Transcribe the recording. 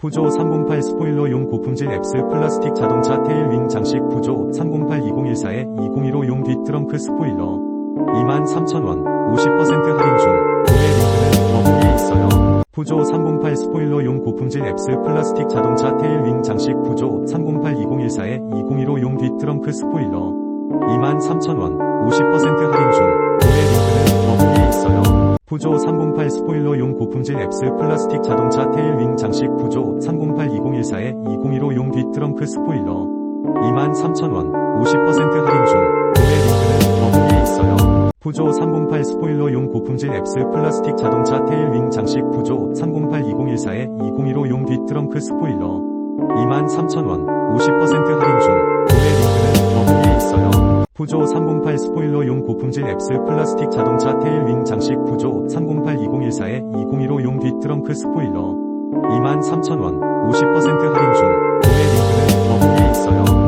푸조 308 스포일러용 고품질 앱스 플라스틱 자동차 테일윙 장식 푸조 308-2014에 2015용 뒷트렁크 스포일러 23,000원 50% 할인 중 구매 링크는 더보기에 있어요. 푸조 308 스포일러용 고품질 앱스 플라스틱 자동차 테일윙 장식 푸조 308-2014에 2015용 뒷트렁크 스포일러 23,000원 50% 푸조 308 스포일러용 고품질 앱스 플라스틱 자동차 테일윙 장식 푸조 308-2014에 2015용 뒷트렁크 스포일러. 23,000원 50% 할인 중. 구매 링크는 더보기에 있어요. 푸조 308 스포일러용 고품질 앱스 플라스틱 자동차 테일윙 장식 푸조 308-2014에 2015용 뒷트렁크 스포일러. 23,000원 50% 할인 중 푸조 308 스포일러용 고품질 앱스 플라스틱 자동차 테일윙 장식 푸조 308-2014에 2015용 뒤트렁크 스포일러 23,000원 50% 할인 중 구매 링크는 더보기에 있어요.